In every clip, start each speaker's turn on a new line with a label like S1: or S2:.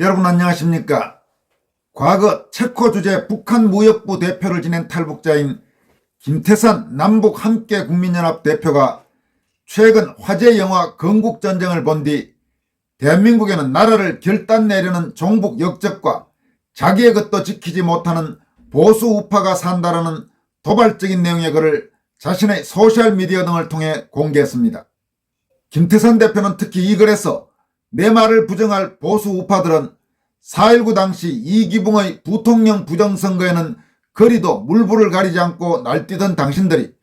S1: 여러분 안녕하십니까? 과거 체코 주재 북한 무역부 대표를 지낸 탈북자인 김태산 남북 함께 국민연합 대표가 최근 화제 영화 건국전쟁을 본 뒤 대한민국에는 나라를 결단 내려는 종북 역적과 자기의 것도 지키지 못하는 보수 우파가 산다라는 도발적인 내용의 글을 자신의 소셜미디어 등을 통해 공개했습니다. 김태산 대표는 특히 이 글에서 내 말을 부정할 보수 우파들은 4.19 당시 이기붕의 부통령 부정선거에는 거리도 물불을 가리지 않고 날뛰던 당신들이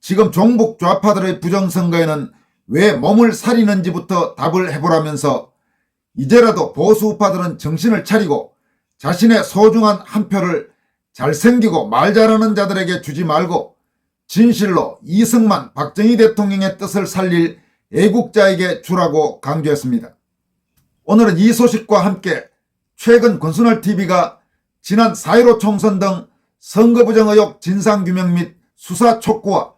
S1: 지금 종북 좌파들의 부정선거에는 왜 몸을 사리는지부터 답을 해보라면서 이제라도 보수 우파들은 정신을 차리고 자신의 소중한 한 표를 잘생기고 말 잘하는 자들에게 주지 말고 진실로 이승만 박정희 대통령의 뜻을 살릴 애국자에게 주라고 강조했습니다. 오늘은 이 소식과 함께 최근 권순월TV가 지난 4.15 총선 등 선거 부정 의혹 진상규명 및 수사 촉구와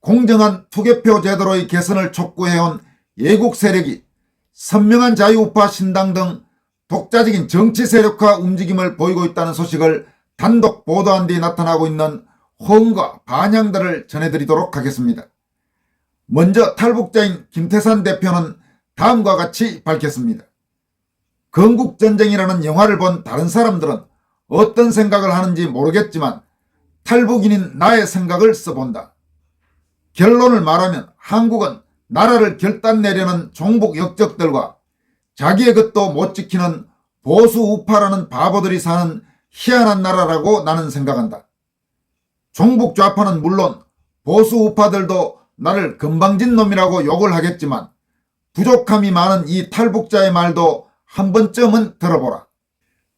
S1: 공정한 투개표 제도로의 개선을 촉구해온 예국 세력이 선명한 자유우파 신당 등 독자적인 정치 세력화 움직임을 보이고 있다는 소식을 단독 보도한 뒤 나타나고 있는 호응과 반향들을 전해드리도록 하겠습니다. 먼저 탈북자인 김태산 대표는 다음과 같이 밝혔습니다. 건국전쟁이라는 영화를 본 다른 사람들은 어떤 생각을 하는지 모르겠지만 탈북인인 나의 생각을 써본다. 결론을 말하면 한국은 나라를 결단 내려는 종북 역적들과 자기의 것도 못 지키는 보수 우파라는 바보들이 사는 희한한 나라라고 나는 생각한다. 종북 좌파는 물론 보수 우파들도 나를 건방진 놈이라고 욕을 하겠지만 부족함이 많은 이 탈북자의 말도 한 번쯤은 들어보라.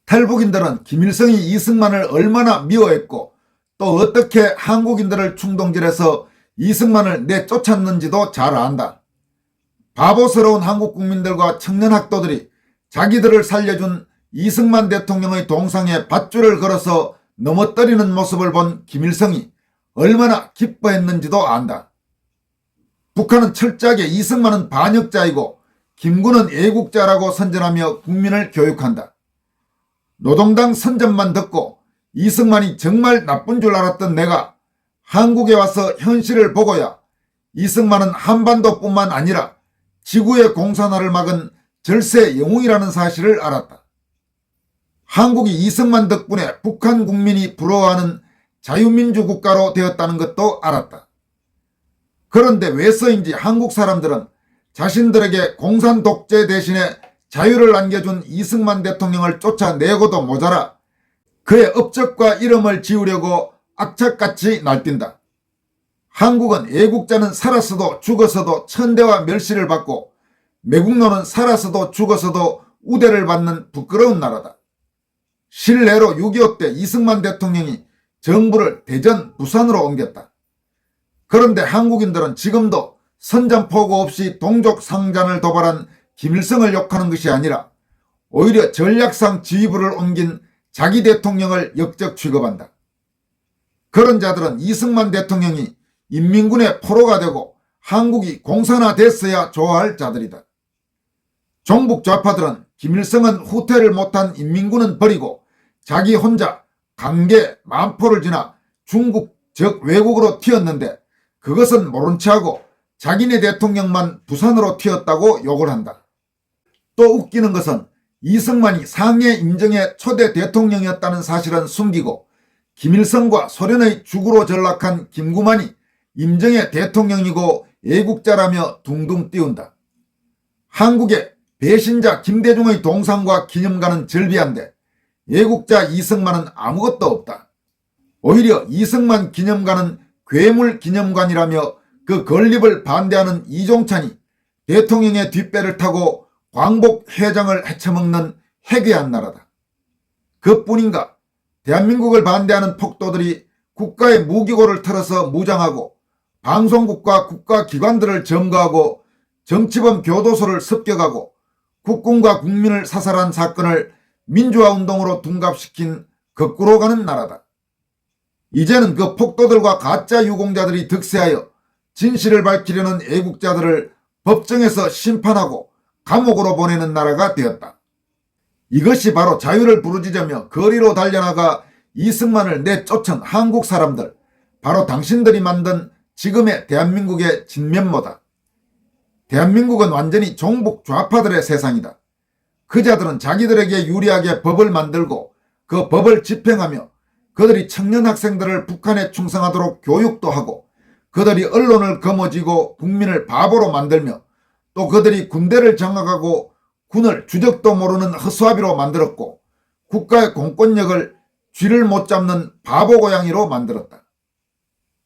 S1: 탈북인들은 김일성이 이승만을 얼마나 미워했고 또 어떻게 한국인들을 충동질해서 이승만을 내쫓았는지도 잘 안다. 바보스러운 한국 국민들과 청년 학도들이 자기들을 살려준 이승만 대통령의 동상에 밧줄을 걸어서 넘어뜨리는 모습을 본 김일성이 얼마나 기뻐했는지도 안다. 북한은 철저하게 이승만은 반역자이고 김구는 애국자라고 선전하며 국민을 교육한다. 노동당 선전만 듣고 이승만이 정말 나쁜 줄 알았던 내가 한국에 와서 현실을 보고야 이승만은 한반도뿐만 아니라 지구의 공산화를 막은 절세 영웅이라는 사실을 알았다. 한국이 이승만 덕분에 북한 국민이 부러워하는 자유민주 국가로 되었다는 것도 알았다. 그런데 왜서인지 한국 사람들은 자신들에게 공산 독재 대신에 자유를 안겨준 이승만 대통령을 쫓아내고도 모자라 그의 업적과 이름을 지우려고 악착같이 날뛴다. 한국은 애국자는 살았어도 죽었어도 천대와 멸시를 받고 매국노는 살았어도 죽었어도 우대를 받는 부끄러운 나라다. 실내로 6.25 때 이승만 대통령이 정부를 대전, 부산으로 옮겼다. 그런데 한국인들은 지금도 선전포고 없이 동족 상잔을 도발한 김일성을 욕하는 것이 아니라 오히려 전략상 지휘부를 옮긴 자기 대통령을 역적 취급한다. 그런 자들은 이승만 대통령이 인민군의 포로가 되고 한국이 공산화됐어야 좋아할 자들이다. 종북 좌파들은 김일성은 후퇴를 못한 인민군은 버리고 자기 혼자 강계 만포를 지나 중국 즉 외국으로 튀었는데 그것은 모른 체하고 자기네 대통령만 부산으로 튀었다고 욕을 한다. 또 웃기는 것은 이승만이 상해 임정의 초대 대통령이었다는 사실은 숨기고 김일성과 소련의 죽으로 전락한 김구만이 임정의 대통령이고 애국자라며 둥둥 띄운다. 한국의 배신자 김대중의 동상과 기념관은 절비한데 애국자 이승만은 아무것도 없다. 오히려 이승만 기념관은 괴물 기념관이라며 그 건립을 반대하는 이종찬이 대통령의 뒷배를 타고 광복 회장을 헤쳐먹는 해괴한 나라다. 그뿐인가 대한민국을 반대하는 폭도들이 국가의 무기고를 털어서 무장하고 방송국과 국가기관들을 점거하고 정치범 교도소를 습격하고 국군과 국민을 사살한 사건을 민주화운동으로 둔갑시킨 거꾸로 가는 나라다. 이제는 그 폭도들과 가짜 유공자들이 득세하여 진실을 밝히려는 애국자들을 법정에서 심판하고 감옥으로 보내는 나라가 되었다. 이것이 바로 자유를 부르짖으며 거리로 달려나가 이승만을 내쫓은 한국 사람들, 바로 당신들이 만든 지금의 대한민국의 진면모다. 대한민국은 완전히 종북 좌파들의 세상이다. 그자들은 자기들에게 유리하게 법을 만들고 그 법을 집행하며 그들이 청년 학생들을 북한에 충성하도록 교육도 하고 그들이 언론을 거머쥐고 국민을 바보로 만들며 또 그들이 군대를 장악하고 군을 주적도 모르는 허수아비로 만들었고 국가의 공권력을 쥐를 못 잡는 바보 고양이로 만들었다.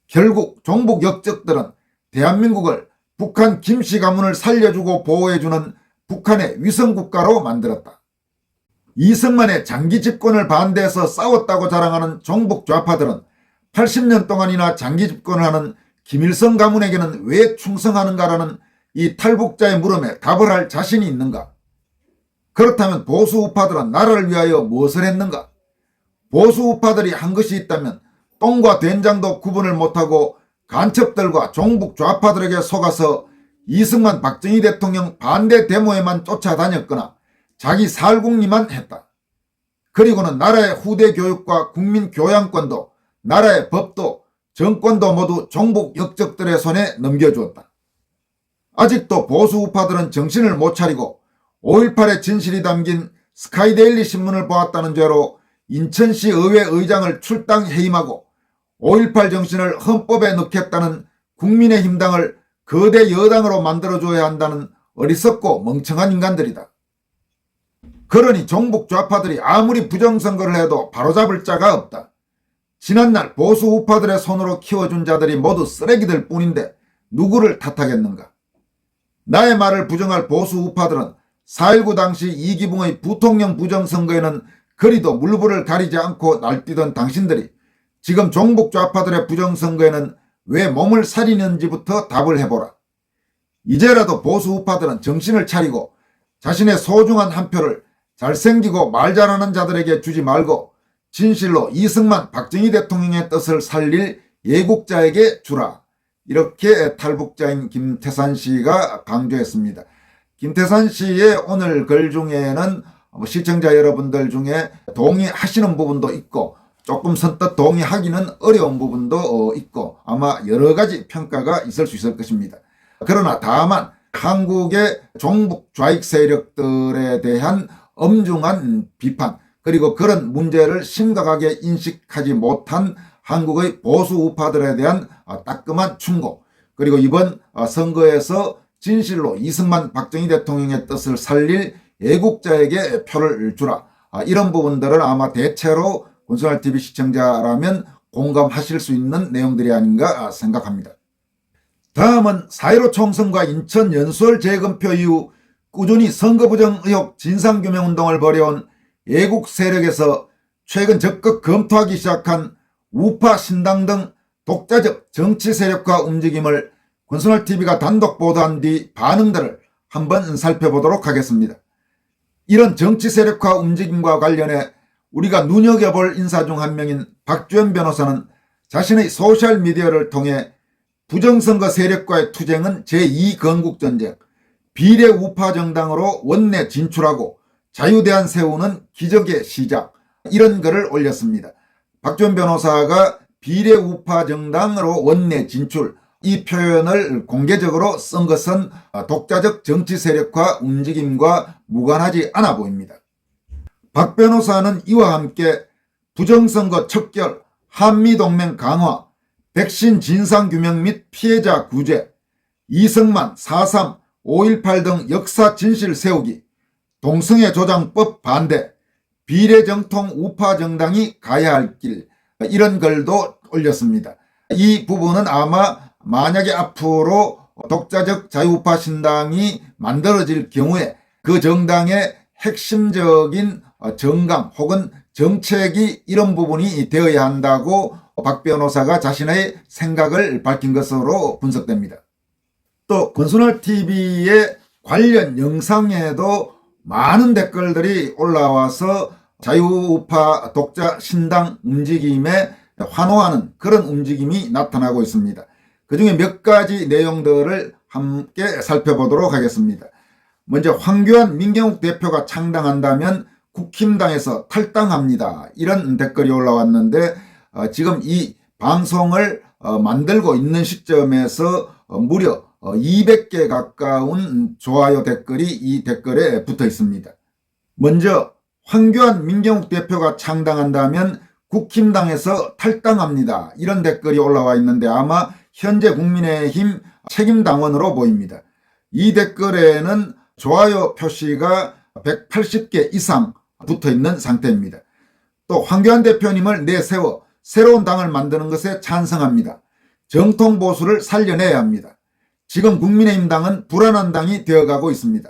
S1: 결국 종북 역적들은 대한민국을 북한 김씨 가문을 살려주고 보호해주는 북한의 위성국가로 만들었다. 이승만의 장기 집권을 반대해서 싸웠다고 자랑하는 종북 좌파들은 80년 동안이나 장기 집권을 하는 김일성 가문에게는 왜 충성하는가라는 이 탈북자의 물음에 답을 할 자신이 있는가? 그렇다면 보수 우파들은 나라를 위하여 무엇을 했는가? 보수 우파들이 한 것이 있다면 똥과 된장도 구분을 못하고 간첩들과 종북 좌파들에게 속아서 이승만 박정희 대통령 반대 데모에만 쫓아다녔거나 자기 살궁리만 했다. 그리고는 나라의 후대 교육과 국민 교양권도 나라의 법도 정권도 모두 종북 역적들의 손에 넘겨주었다. 아직도 보수 우파들은 정신을 못 차리고 5.18의 진실이 담긴 스카이데일리 신문을 보았다는 죄로 인천시 의회 의장을 출당 해임하고 5.18 정신을 헌법에 넣겠다는 국민의힘당을 거대 여당으로 만들어줘야 한다는 어리석고 멍청한 인간들이다. 그러니 종북 좌파들이 아무리 부정선거를 해도 바로잡을 자가 없다. 지난날 보수 우파들의 손으로 키워준 자들이 모두 쓰레기들 뿐인데 누구를 탓하겠는가? 나의 말을 부정할 보수 우파들은 4.19 당시 이기붕의 부통령 부정선거에는 그리도 물불을 가리지 않고 날뛰던 당신들이 지금 종북 좌파들의 부정선거에는 왜 몸을 사리는지부터 답을 해보라. 이제라도 보수 우파들은 정신을 차리고 자신의 소중한 한 표를 잘생기고 말 잘하는 자들에게 주지 말고 진실로 이승만 박정희 대통령의 뜻을 살릴 예국자에게 주라. 이렇게 탈북자인 김태산 씨가 강조했습니다. 김태산 씨의 오늘 글 중에는 뭐 시청자 여러분들 중에 동의하시는 부분도 있고 조금 선뜻 동의하기는 어려운 부분도 어, 있고 아마 여러 가지 평가가 있을 수 있을 것입니다. 그러나 다만 한국의 종북 좌익 세력들에 대한 엄중한 비판 그리고 그런 문제를 심각하게 인식하지 못한 한국의 보수 우파들에 대한 어, 따끔한 충고 그리고 이번 어, 선거에서 진실로 이승만 박정희 대통령의 뜻을 살릴 애국자에게 표를 주라 아, 이런 부분들을 아마 대체로 군수할 TV 시청자라면 공감하실 수 있는 내용들이 아닌가 생각합니다. 다음은 4.15 총선과 인천 연수월 재검표 이후 꾸준히 선거부정 의혹 진상규명운동을 벌여온 애국 세력에서 최근 적극 검토하기 시작한 우파 신당 등 독자적 정치 세력화 움직임을 권순월 TV가 단독 보도한 뒤 반응들을 한번 살펴보도록 하겠습니다. 이런 정치 세력화 움직임과 관련해 우리가 눈여겨볼 인사 중 한 명인 박주현 변호사는 자신의 소셜미디어를 통해 부정선거 세력과의 투쟁은 제2건국전쟁, 비례 우파 정당으로 원내 진출하고 자유대안 세우는 기적의 시작 이런 글을 올렸습니다. 박주현 변호사가 비례 우파 정당으로 원내 진출 이 표현을 공개적으로 쓴 것은 독자적 정치 세력화 움직임과 무관하지 않아 보입니다. 박 변호사는 이와 함께 부정선거 척결, 한미동맹 강화, 백신 진상규명 및 피해자 구제, 이승만, 4.3, 5.18 등 역사 진실 세우기, 동성애 조장법 반대, 비례정통 우파 정당이 가야 할 길, 이런 글도 올렸습니다. 이 부분은 아마 만약에 앞으로 독자적 자유우파 신당이 만들어질 경우에 그 정당의 핵심적인 정강 혹은 정책이 이런 부분이 되어야 한다고 박 변호사가 자신의 생각을 밝힌 것으로 분석됩니다. 또 권순월 TV의 관련 영상에도 많은 댓글들이 올라와서 자유우파 독자 신당 움직임에 환호하는 그런 움직임이 나타나고 있습니다. 그 중에 몇 가지 내용들을 함께 살펴보도록 하겠습니다. 먼저 황교안 민경욱 대표가 창당한다면 국힘당에서 탈당합니다. 이런 댓글이 올라왔는데 어, 지금 이 방송을 어, 만들고 있는 시점에서 어, 무려 200개 가까운 좋아요 댓글이 이 댓글에 붙어 있습니다. 먼저 황교안 민경욱 대표가 창당한다면 국힘당에서 탈당합니다. 이런 댓글이 올라와 있는데 아마 현재 국민의힘 책임당원으로 보입니다. 이 댓글에는 좋아요 표시가 180개 이상 붙어 있는 상태입니다. 또 황교안 대표님을 내세워 새로운 당을 만드는 것에 찬성합니다. 정통 보수를 살려내야 합니다. 지금 국민의힘 당은 불안한 당이 되어가고 있습니다.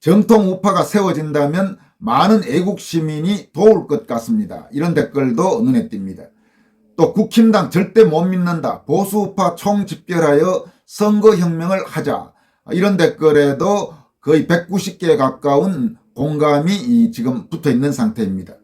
S1: 정통 우파가 세워진다면 많은 애국 시민이 도울 것 같습니다. 이런 댓글도 눈에 띕니다. 또 국힘당 절대 못 믿는다. 보수 우파 총집결하여 선거혁명을 하자. 이런 댓글에도 거의 190개에 가까운 공감이 지금 붙어 있는 상태입니다.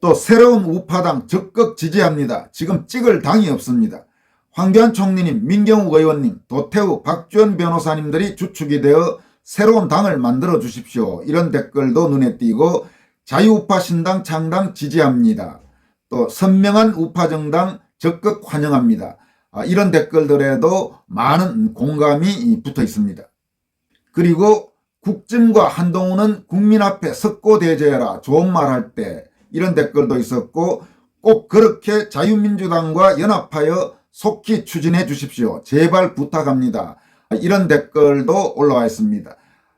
S1: 또 새로운 우파당 적극 지지합니다. 지금 찍을 당이 없습니다. 황교안 총리님, 민경욱 의원님, 도태우, 박주현 변호사님들이 주축이 되어 새로운 당을 만들어 주십시오. 이런 댓글도 눈에 띄고 자유우파 신당 창당 지지합니다. 또 선명한 우파 정당 적극 환영합니다. 아, 이런 댓글들에도 많은 공감이 붙어 있습니다. 그리고 국진과 한동훈은 국민 앞에 석고대죄해라 좋은 말 할 때 이런 댓글도 있었고 꼭 그렇게 자유민주당과 연합하여 속히 추진해 주십시오. 제발 부탁합니다. 이런 댓글도 올라와 있습니다.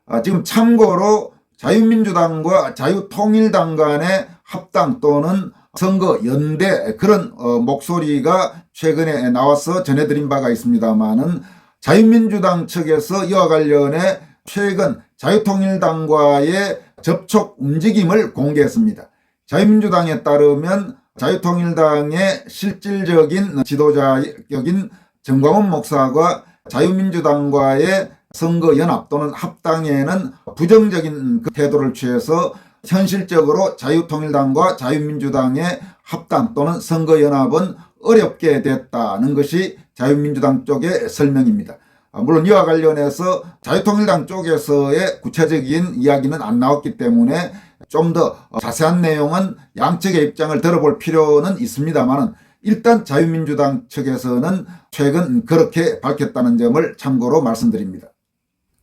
S1: 아, 지금 참고로 자유민주당과 자유통일당 간의 합당 또는 선거 연대 그런 어, 목소리가 최근에 나와서 전해드린 바가 있습니다만은 자유민주당 측에서 이와 관련해 최근 자유통일당과의 접촉 움직임을 공개했습니다. 자유민주당에 따르면 자유통일당의 실질적인 지도자격인 정광훈 목사가 자유민주당과의 선거 연합 또는 합당에는 부정적인 그 태도를 취해서 현실적으로 자유통일당과 자유민주당의 합당 또는 선거 연합은 어렵게 됐다는 것이 자유민주당 쪽의 설명입니다. 아, 물론 이와 관련해서 자유통일당 쪽에서의 구체적인 이야기는 안 나왔기 때문에 좀 더 자세한 내용은 양측의 입장을 들어볼 필요는 있습니다만은 일단 자유민주당 측에서는 최근 그렇게 밝혔다는 점을 참고로 말씀드립니다.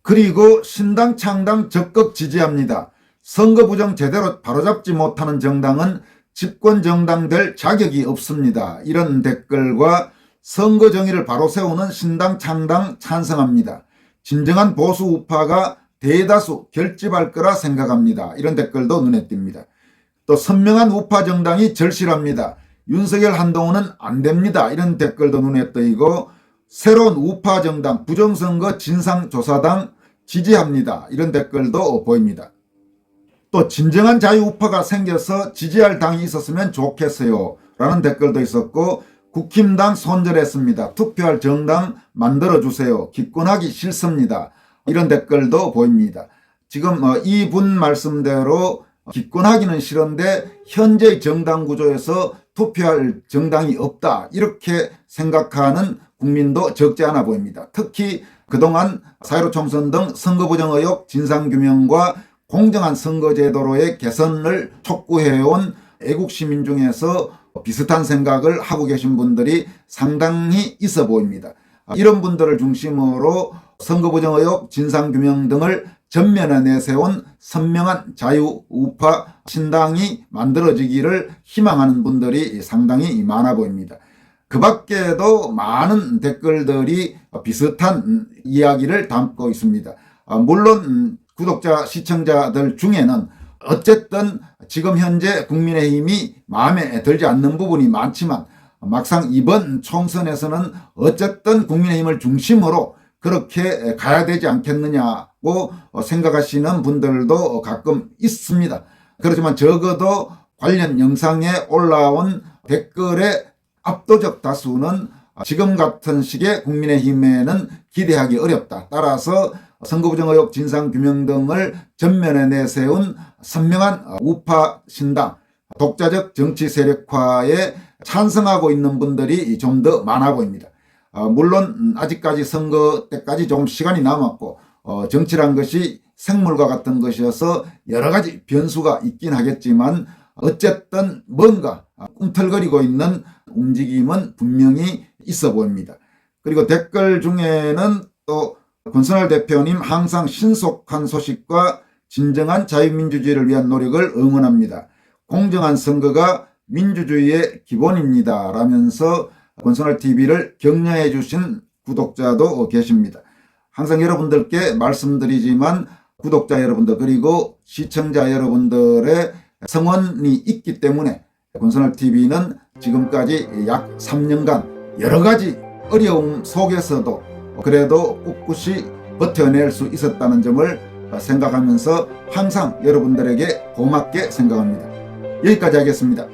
S1: 그리고 신당 창당 적극 지지합니다. 선거 부정 제대로 바로잡지 못하는 정당은 집권 정당 될 자격이 없습니다. 이런 댓글과 선거 정의를 바로 세우는 신당 창당 찬성합니다. 진정한 보수 우파가 대다수 결집할 거라 생각합니다. 이런 댓글도 눈에 띕니다. 또 선명한 우파 정당이 절실합니다. 윤석열 한동훈은 안 됩니다. 이런 댓글도 눈에 띄고 새로운 우파 정당 부정선거 진상조사당 지지합니다. 이런 댓글도 보입니다. 또 진정한 자유우파가 생겨서 지지할 당이 있었으면 좋겠어요. 라는 댓글도 있었고 국힘당 손절했습니다. 투표할 정당 만들어주세요. 기권하기 싫습니다. 이런 댓글도 보입니다. 지금 어, 이분 말씀대로 기권하기는 싫은데 현재 정당 구조에서 투표할 정당이 없다. 이렇게 생각하는 국민도 적지 않아 보입니다. 특히 그동안 사회로 총선 등 선거 부정 의혹 진상 규명과 공정한 선거 제도로의 개선을 촉구해온 애국 시민 중에서 비슷한 생각을 하고 계신 분들이 상당히 있어 보입니다. 이런 분들을 중심으로 선거 부정 의혹 진상규명 등을 전면에 내세운 선명한 자유 우파 신당이 만들어지기를 희망하는 분들이 상당히 많아 보입니다. 그 밖에도 많은 댓글들이 비슷한 이야기를 담고 있습니다. 물론 구독자, 시청자들 중에는 어쨌든 지금 현재 국민의힘이 마음에 들지 않는 부분이 많지만 막상 이번 총선에서는 어쨌든 국민의힘을 중심으로 그렇게 가야 되지 않겠느냐고 생각하시는 분들도 가끔 있습니다. 그렇지만 적어도 관련 영상에 올라온 댓글의 압도적 다수는 지금 같은 시기에 국민의힘에는 기대하기 어렵다. 따라서 선거부정 의혹 진상규명 등을 전면에 내세운 선명한 우파 신당, 독자적 정치 세력화에 찬성하고 있는 분들이 좀 더 많아 보입니다. 어, 물론 아직까지 선거 때까지 조금 시간이 남았고 어, 정치란 것이 생물과 같은 것이어서 여러 가지 변수가 있긴 하겠지만 어쨌든 뭔가 꿈틀거리고 있는 움직임은 분명히 있어 보입니다. 그리고 댓글 중에는 또 권선할 대표님 항상 신속한 소식과 진정한 자유민주주의를 위한 노력을 응원합니다. 공정한 선거가 민주주의의 기본입니다. 라면서 권선할 TV를 격려해 주신 구독자도 계십니다. 항상 여러분들께 말씀드리지만 구독자 여러분들 그리고 시청자 여러분들의 성원이 있기 때문에 권선할 TV는 지금까지 약 3년간 여러 가지 어려움 속에서도 그래도 꿋꿋이 버텨낼 수 있었다는 점을 생각하면서 항상 여러분들에게 고맙게 생각합니다. 여기까지 하겠습니다.